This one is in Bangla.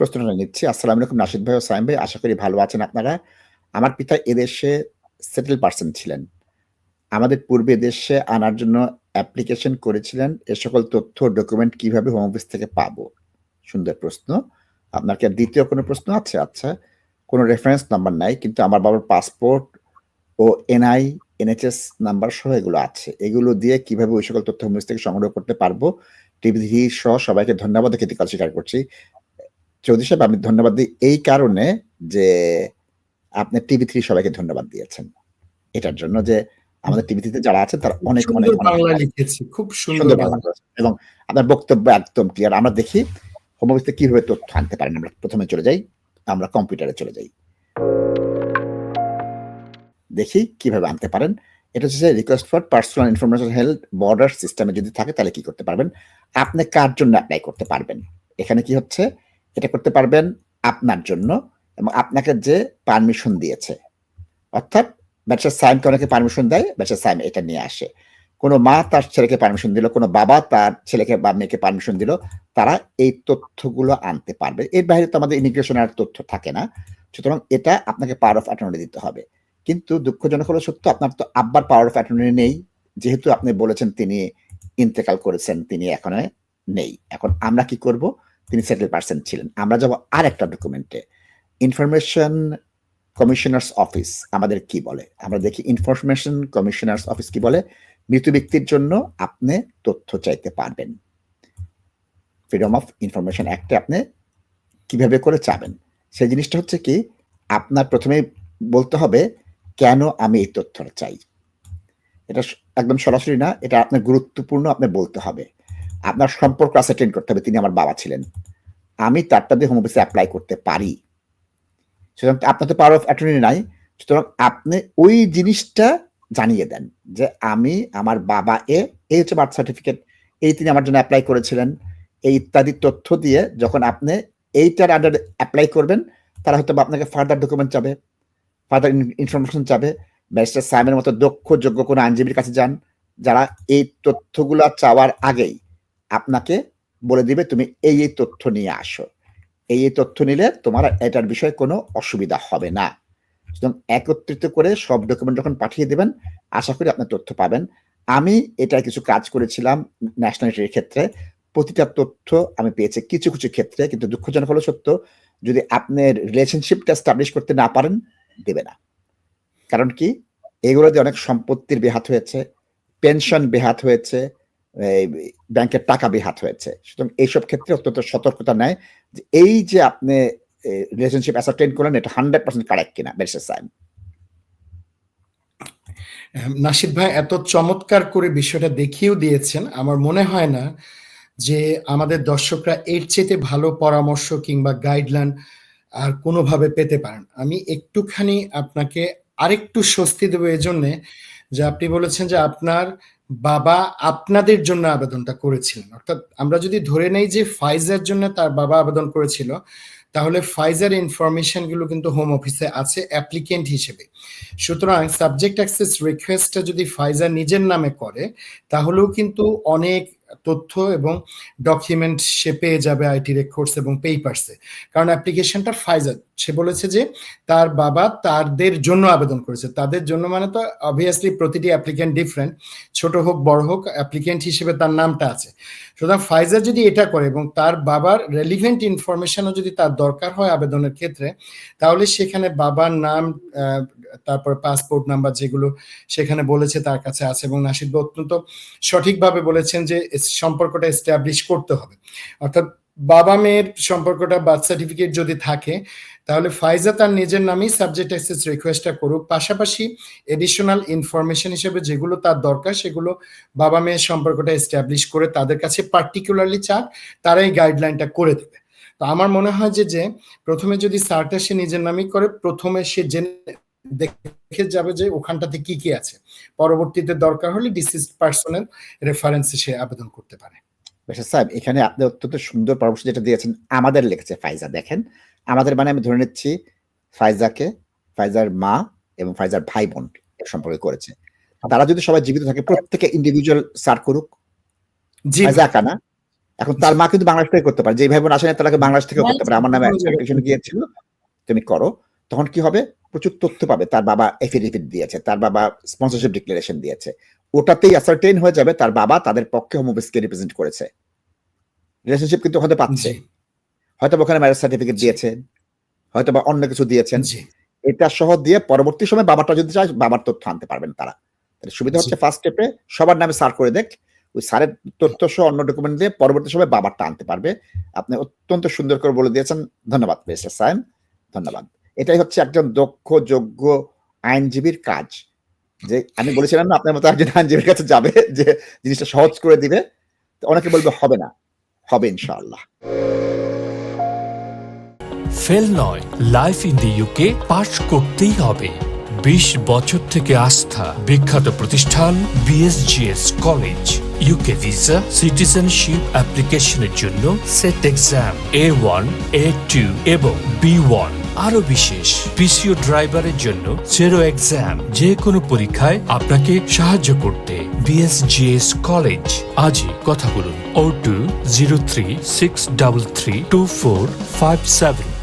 প্রশ্নটা নিচ্ছি। আসসালামু আলাইকুম নাশিদ ভাই ও সায়েম ভাই। আশা করি ভালো আছেন আপনারা। আমার পিতা এদেশে সেটেল পারসন ছিলেন। আমাদের পূর্বে এদেশে আনার জন্য অ্যাপ্লিকেশন করেছিলেন। এ সকল তথ্য ডকুমেন্ট কীভাবে হোম অফিস থেকে পাবো? সুন্দর প্রশ্ন। আপনার কি ২য় কোনো প্রশ্ন আছে? আচ্ছা। কোনো রেফারেন্স নাম্বার নাই। কিন্তু আমার বাবার পাসপোর্ট ও এনআই, এনএচএস নাম্বার সহ এগুলো আছে। এগুলো দিয়ে কীভাবে ওই সকল তথ্য হোম অফিস থেকে সংগ্রহ করতে পারব? টিভি সহ সবাইকে ধন্যবাদ কৃতজ্ঞতা স্বীকার করছি। চৌধুরী সাহেব আমি ধন্যবাদ দিই এই কারণে যে আপনি টিভি থ্রি সবাইকে ধন্যবাদ দিয়েছেন। এটার জন্য যে আমাদের টিভি থ্রিতে যারা আছেন তারা অনেক, অনেক। খুব সুন্দর এবং আপনার বক্তব্য একদম ক্লিয়ার। আমরা দেখি হোম অফিস কীভাবে তথ্য আনতে পারেন। আমরা ১ম এ চলে যাই। আমরা কম্পিউটারে চলে যাই। দেখি কীভাবে আনতে পারেন। এটা হচ্ছে request for personal information health border সিস্টেমে যদি থাকে তাহলে কি করতে পারবেন? আপনি কার জন্য এপ্লাই করতে পারবেন? এখানে কি হচ্ছে? এটা করতে পারবেন আপনার জন্য এবং আপনাকে যে পারমিশন দিয়েছে। অর্থাৎ ব্যারিস্টার সায়েমকে অনেকে পারমিশন দেয়, ব্যারিস্টার সাইম এটা নিয়ে আসে। কোনো মা তার ছেলেকে পারমিশন দিল, কোনো বাবা তার ছেলেকে বা মেয়েকে পারমিশন দিল। তারা এই তথ্যগুলো আনতে পারবে। এর বাইরে তো আমাদের ইমিগ্রেশন আর তথ্য থাকে না। সুতরাং এটা আপনাকে পাওয়ার অফ অ্যাটর্নি দিতে হবে। কিন্তু দুঃখজনক হলো সত্য আপনার তো আব্বার পাওয়ার অফ অ্যাটর্নি নেই। যেহেতু আপনি বলেছেন তিনি ইন্তেকাল করেছেন, তিনি এখন নেই। এখন আমরা কি করব? তিনি সেটেল পারসন ছিলেন। আমরা যাব আরেকটা ডকুমেন্টে। ইনফরমেশন কমিশনার্স অফিস আমাদের কি বলে? আমরা দেখি ইনফরমেশন কমিশনার্স অফিস কি বলে? মৃত ব্যক্তির জন্য আপনি তথ্য চাইতে পারবেন। ফ্রিডম অফ ইনফরমেশন অ্যাক্টে আপনি কীভাবে করে চাবেন? সেই জিনিসটা হচ্ছে কি, আপনার প্রথমে বলতে হবে, কেন আমি এই তথ্যটা চাই? এটা একদম সরাসরি না। এটা আপনার গুরুত্বপূর্ণ আপনি বলতে হবে। আপনার সম্পর্ক ascertain করতে হবে তিনি আমার বাবা ছিলেন। আমি তারটা দিয়ে হোম অফিসে এপ্লাই করতে পারি। সুতরাং আপনার তো পাওয়ার অফ অ্যাটর্নি নাই। সুতরাং আপনি ওই জিনিসটা জানিয়ে দেন যে আমি আমার বাবা এ, এই হচ্ছে বার্থ সার্টিফিকেট। এই তিনি আমার জন্য অ্যাপ্লাই করেছিলেন। এই ইত্যাদি তথ্য দিয়ে যখন আপনি এইটার আন্ডারে অ্যাপ্লাই করবেন তারা হয়তোবা আপনাকে ফার্দার ডকুমেন্ট চাবে। ফার্দার ইনফরমেশন চাবে। ব্যারিস্টার সায়েমের মতো দক্ষ যোগ্য কোনো আইনজীবীর কাছে যান। যারা এই তথ্যগুলো চাওয়ার আগেই আপনাকে বলে দিবে তুমি এই, এই তথ্য নিয়ে আসো। এই, এই তথ্য নিলে তোমার এটার বিষয়ে কোনো অসুবিধা হবে না। একত্রিত করে সব ডকুমেন্ট যখন পাঠিয়ে দেবেন আশা করি আপনার তথ্য পাবেন। আমি এটায় কিছু কাজ করেছিলাম ন্যাশনালিটির ক্ষেত্রে। প্রতিটা তথ্য আমি পেয়েছি কিছু, কিছু ক্ষেত্রে কিন্তু দুঃখজনক হলো সত্য যদি আপনার রিলেশনশিপটা এস্টাবলিশ করতে না পারেন দেবে না। কারণ কি? এগুলো দিয়ে অনেক সম্পত্তির বেহাত হয়েছে, পেনশন বেহাত হয়েছে, ব্যাংকের টাকা বেহাত হয়েছে। সুতরাং এইসব ক্ষেত্রে অত্যন্ত সতর্কতা নেয় যে এই যে আপনি রিলেশনশিপ ascertain করলেন এটা 100% কারেক্ট কিনা সায়েম। হ্যাঁ, নাশিদ ভাই এত চমৎকার করে বিষয়টা দেখিয়েও দিয়েছেন। আমার মনে হয় না যে আমাদের দর্শকরা এর চাইতে ভালো পরামর্শ কিংবা গাইডলাইন আর কোনোভাবে পেতে পারেন। আমি একটুখানি আপনাকে আরেকটু স্বস্তি দেব এজন্যে যে আপনি বলেছেন যে আপনার বাবা আপনাদের জন্য আবেদনটা করেছিলেন। অর্থাৎ আমরা যদি ধরে নেই যে ফাইজার জন্য তার বাবা আবেদন করেছিল, তাহলে ফাইজার ইনফরমেশনগুলো কিন্তু হোম অফিসে আছে অ্যাপ্লিকেন্ট হিসেবে। সুতরাং সাবজেক্ট অ্যাক্সেস রিকোয়েস্টটা যদি ফাইজার নিজের নামে করে তাহলেও কিন্তু অনেক তথ্য এবং ডকুমেন্ট সে পেয়ে যাবে আইটি রেকর্ডস এবং পেপারসে। কারণ অ্যাপ্লিকেশনটা ফাইজার। সে বলেছে যে তার বাবা তাদের জন্য আবেদন করেছে। তাদের জন্য মানে তো অবভিয়াসলি প্রতিটি অ্যাপ্লিক্যান্ট ডিফারেন্ট। ছোট হোক, বড় হোক অ্যাপ্লিক্যান্ট হিসেবে তার নামটা আছে। সুতরাং ফাইজার যদি এটা করে এবং তার বাবার রেলিভেন্ট ইনফরমেশনও যদি তার দরকার হয় আবেদনের ক্ষেত্রে, তাহলে সেখানে বাবার নাম তারপরে পাসপোর্ট নাম্বার যেগুলো সেখানে বলেছে তার কাছে আছে এবং ভাই অত্যন্ত সঠিকভাবে বলেছেন যে সম্পর্কটা এস্টাবলিশ করতে হবে। অর্থাৎ বাবা-মেয়ের সম্পর্কটা বার্থ সার্টিফিকেট যদি থাকে তাহলে ফাইজা তার নিজের নামেই সাবজেক্ট অ্যাক্সেস রিকোয়েস্টটা করুক। পাশাপাশি এডিশনাল ইনফরমেশন হিসেবে যেগুলো তার দরকার সেগুলো বাবা-মেয়ের সম্পর্কটা এস্টাবলিশ করে তাদের কাছে পার্টিকুলারলি চাক, তারাই গাইডলাইনটা করে দেবে। তো আমার মনে হয় যে, যে ১ম এ যদি সার্টটা সে নিজের নামেই করে প্রথমে সে জেনে দেখে যাবে যে ওখানটাতে কি, কি আছে। পরবর্তীতে দরকার হলে ডিসিজড পার্সোনাল রেফারেন্সে সে আবেদন করতে পারে। ব্যারিস্টার সাহেব এখানে আপনি অত্যন্ত সুন্দর পরামর্শ যেটা দিয়েছেন আমাদের লিখেছে ফাইজা দেখেন। আমাদের মানে আমি ধরে নিচ্ছি ফাইজাকে, ফাইজার মা এবং ফাইজার ভাই-বোন সম্পর্কে করেছে। তারা যদি সবাই জীবিত থাকে প্রত্যেকে ইন্ডিভিজুয়াল সার্চ করুক। ফাইজা ভাই। না। এখন তার মা কিন্তু বাংলাদেশ থেকে করতে পারে যে ভাই বোন আসেন তাকে বাংলাদেশ থেকে করতে পারে আমার নামে অ্যাপ্লিকেশন গিয়েছিল তুমি করো তখন কি হবে প্রচুর তথ্য পাবে তার বাবা এফিডেভিট দিয়েছে তার বাবা স্পন্সরশিপ ডিক্লারেশন দিয়েছে ওটাতেই অ্যাসার্টেইন হয়ে যাবে তার বাবা তাদের পক্ষে হোমোবেসকে রিপ্রেজেন্ট করেছে। রিলেশনশিপ কিন্তু ওখানে পাচ্ছে হয়তো ওখানে ম্যারেজ সার্টিফিকেট দিয়েছেন হয়তো বা অন্য কিছু দিয়েছেন। এটা সহ দিয়ে পরবর্তী সময় বাবাটা যদি চায় বাবার তথ্য আনতে পারবেন তারা। তাহলে সুবিধা হচ্ছে ফার্স্ট স্টেপে সবার নামে সার করে দেখ ওই স্যারের তথ্য সহ অন্য ডকুমেন্ট দিয়ে পরবর্তী সময় বাবারটা আনতে পারবে। আপনি অত্যন্ত সুন্দর করে বলে দিয়েছেন। ধন্যবাদ মিস্টার সায়েম। ধন্যবাদ। এটাই হচ্ছে একজন দক্ষ যোগ্য আইনজীবীর কাজ। যে আমি বলেছিলাম না, আপনার মতো একজন আইনজীবীর কাছে যাবে, যে জিনিসটা সহজ করে দিবে। অনেকে বলবে হবে না, হবে ইনশাআল্লাহ। ফেল নয়, life in the UK pass করতেই হবে। বিশ বছর থেকে আস্থা, বিখ্যাত প্রতিষ্ঠান BSGS college UK visa citizenship অ্যাপ্লিকেশনের জন্য set exam A one A two এবং বি ওয়ান আরও বিশেষ, পিসিও ড্রাইভারের জন্য সেরো এক্সাম যে কোনো পরীক্ষায় আপনাকে সাহায্য করতে বিএসজিএস কলেজ আজই কথা বলুন। O two zero three six double three two four five seven